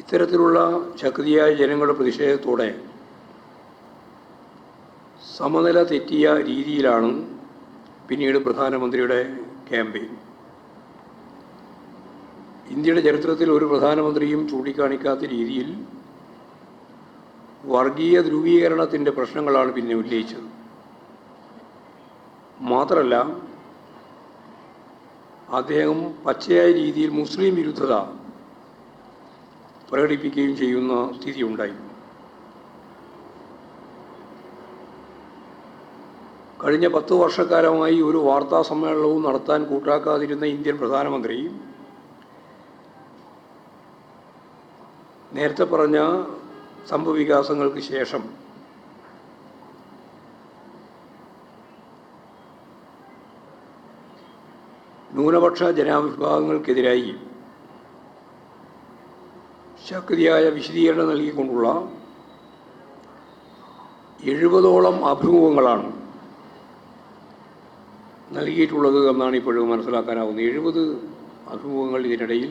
ഇത്തരത്തിലുള്ള ശക്തിയായ ജനങ്ങളുടെ പ്രതിഷേധത്തോടെ സമനില തെറ്റിയ രീതിയിലാണ് പിന്നീട് പ്രധാനമന്ത്രിയുടെ ക്യാമ്പയിൻ. ഇന്ത്യയുടെ ചരിത്രത്തിൽ ഒരു പ്രധാനമന്ത്രിയും ചൂണ്ടിക്കാണിക്കാത്ത രീതിയിൽ വർഗീയ ധ്രുവീകരണത്തിന്റെ പ്രശ്നങ്ങളാണ് പിന്നെ ഉന്നയിച്ചത്. മാത്രമല്ല അദ്ദേഹം പച്ചയായ രീതിയിൽ മുസ്ലിം വിരുദ്ധത പ്രകടിപ്പിക്കുകയും ചെയ്യുന്ന സ്ഥിതി ഉണ്ടായി. കഴിഞ്ഞ പത്ത് വർഷക്കാലമായി ഒരു വാർത്താ സമ്മേളനവും നടത്താൻ കൂട്ടാക്കാതിരുന്ന ഇന്ത്യൻ പ്രധാനമന്ത്രി നേരത്തെ പറഞ്ഞ സംഭവവികാസങ്ങൾക്ക് ശേഷം ന്യൂനപക്ഷ ജനവിഭാഗങ്ങൾക്കെതിരായി ശക്തിയായ വിശദീകരണം നൽകിക്കൊണ്ടുള്ള എഴുപതോളം അഭിമുഖങ്ങളാണ് നൽകിയിട്ടുള്ളത് എന്നാണ് ഇപ്പോഴും മനസ്സിലാക്കാനാവുന്നത് എഴുപത് അഭിമുഖങ്ങൾ ഇതിനിടയിൽ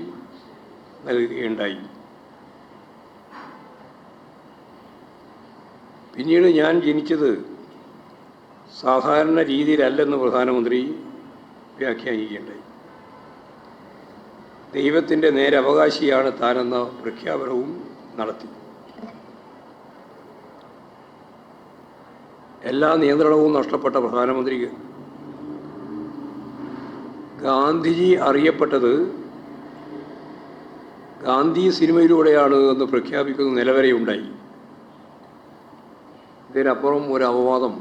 നൽകുകയുണ്ടായി പിന്നീട് ഞാൻ ജനിച്ചത് സാധാരണ രീതിയിലല്ലെന്ന് പ്രധാനമന്ത്രി വ്യാഖ്യാനിക്കുകയുണ്ടായി ദൈവത്തിന്റെ നേരവകാശിയാണ് താനെന്ന പ്രഖ്യാപനവും നടത്തി. എല്ലാ നിയന്ത്രണവും നഷ്ടപ്പെട്ട പ്രധാനമന്ത്രിക്ക്. ഗാന്ധിജി അറിയപ്പെട്ടത് ഗാന്ധി സിനിമയിലൂടെയാണ് എന്ന് പ്രഖ്യാപിക്കുന്ന നിലവരെ ഉണ്ടായി. ഇതിനപ്പുറം ഒരു അപവാദം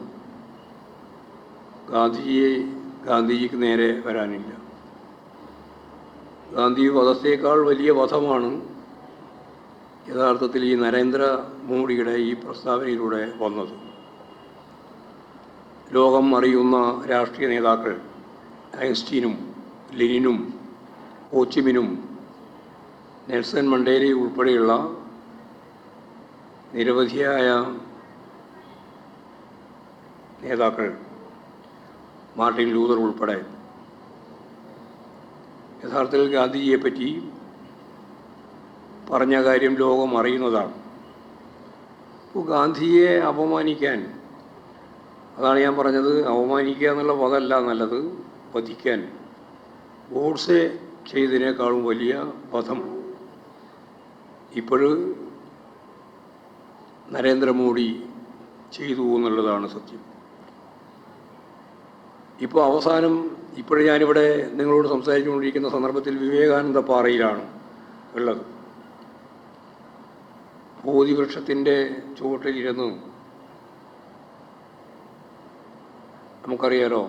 ഗാന്ധിജിയെ ഗാന്ധിജിക്ക് നേരെ വരാനില്ല. ഗാന്ധി വധത്തേക്കാൾ വലിയ വധമാണ്. യഥാർത്ഥത്തിൽ ഈ നരേന്ദ്ര മോഡിയുടെ ഈ പ്രസ്താവനയിലൂടെ വന്നത്. ലോകം അറിയുന്ന രാഷ്ട്രീയ നേതാക്കൾ ഐൻസ്റ്റീനും ലെനിനും ഹോച്ചിമിനും നെൽസൺ മണ്ടേലയും ഉൾപ്പെടെയുള്ള നിരവധിയായ നേതാക്കൾ മാർട്ടിൻ ലൂതർ ഉൾപ്പെടെ യഥാർത്ഥത്തിൽ ഗാന്ധിജിയെപ്പറ്റി പറഞ്ഞ കാര്യം ലോകം അറിയുന്നതാണ്. അപ്പോൾ ഗാന്ധിയെ അപമാനിക്കാൻ അതാണ് ഞാൻ പറഞ്ഞത് അപമാനിക്കുക എന്നുള്ള പദമല്ല നല്ലത് വധിക്കാൻ. ഗോഡ്സെ ചെയ്തതിനേക്കാളും വലിയ വധം ഇപ്പോഴ് നരേന്ദ്രമോദി ചെയ്തു എന്നുള്ളതാണ് സത്യം. ഇപ്പോൾ അവസാനം ഇപ്പോഴും ഞാനിവിടെ നിങ്ങളോട് സംസാരിച്ചുകൊണ്ടിരിക്കുന്ന സന്ദർഭത്തിൽ വിവേകാനന്ദ പാറയിലാണ് ഉള്ളത്. ബോധിവൃക്ഷത്തിന്റെ ചുവട്ടിലിരുന്ന് നമുക്കറിയാലോ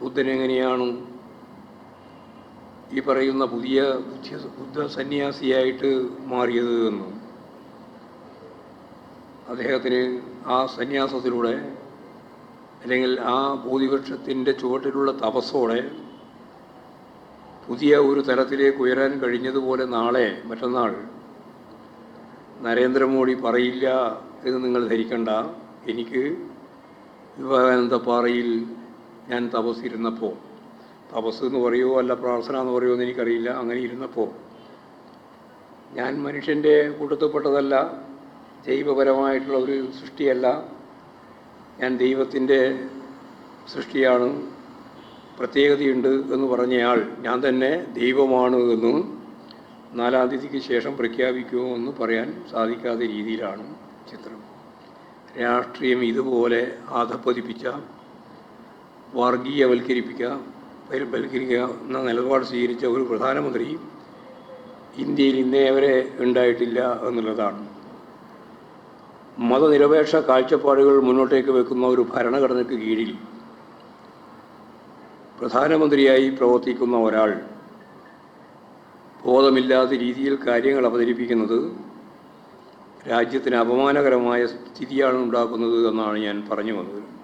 ബുദ്ധൻ എങ്ങനെയാണ് ഈ പറയുന്ന പുതിയ ബുദ്ധ ബുദ്ധ സന്യാസിയായിട്ട് മാറിയത് എന്ന് അദ്ദേഹത്തിന് ആ സന്യാസത്തിലൂടെ അല്ലെങ്കിൽ ആ ബോധിവൃക്ഷത്തിന്റെ ചുവട്ടിലുള്ള തപസ്സോടെ പുതിയ ഒരു തലത്തിലേക്ക് ഉയരാൻ കഴിഞ്ഞതുപോലെ നാളെ മറ്റന്നാൾ നരേന്ദ്രമോദി പറയില്ല എന്ന് നിങ്ങൾ ധരിക്കണ്ട. എനിക്ക് വിവേകാനന്ദ പാറയിൽ ഞാൻ തപസ്സിരുന്നപ്പോൾ തപസ് എന്ന് പറയുമോ അല്ല പ്രാർത്ഥന എന്ന് പറയുമോ എന്ന് എനിക്കറിയില്ല അങ്ങനെ ഇരുന്നപ്പോൾ ഞാൻ മനുഷ്യന്റെ കൂട്ടത്തിൽപ്പെട്ടതല്ല ജൈവപരമായിട്ടുള്ള ഒരു സൃഷ്ടിയല്ല. ഞാൻ ദൈവത്തിന്റെ സൃഷ്ടിയാണ് പ്രത്യേകതയുണ്ട് എന്ന് പറഞ്ഞയാൾ ഞാൻ തന്നെ ദൈവമാണ് എന്നും നാലാം തീയതിക്ക് ശേഷം പ്രഖ്യാപിക്കുമോ എന്ന് പറയാൻ സാധിക്കാത്ത രീതിയിലാണ് ചിത്രം. രാഷ്ട്രീയം ഇതുപോലെ ആധപ്പതിപ്പിച്ച വർഗീയവൽക്കരിപ്പിക്കുക വൽക്കരിക്കുക എന്ന നിലപാട് സ്വീകരിച്ച ഒരു പ്രധാനമന്ത്രി ഇന്ത്യയിൽ ഇന്നേ വരെ ഉണ്ടായിട്ടില്ല എന്നുള്ളതാണ്. മതനിരപേക്ഷ കാഴ്ചപ്പാടുകൾ മുന്നോട്ടേക്ക് വെക്കുന്ന ഒരു ഭരണഘടനയ്ക്ക് കീഴിൽ പ്രധാനമന്ത്രിയായി പ്രവർത്തിക്കുന്ന ഒരാൾ ബോധമില്ലാത്ത രീതിയിൽ കാര്യങ്ങൾ അവതരിപ്പിക്കുന്നത് രാജ്യത്തിന് അപമാനകരമായ സ്ഥിതിയാണ് ഉണ്ടാക്കുന്നത് എന്നാണ് ഞാൻ പറഞ്ഞു വന്നത്.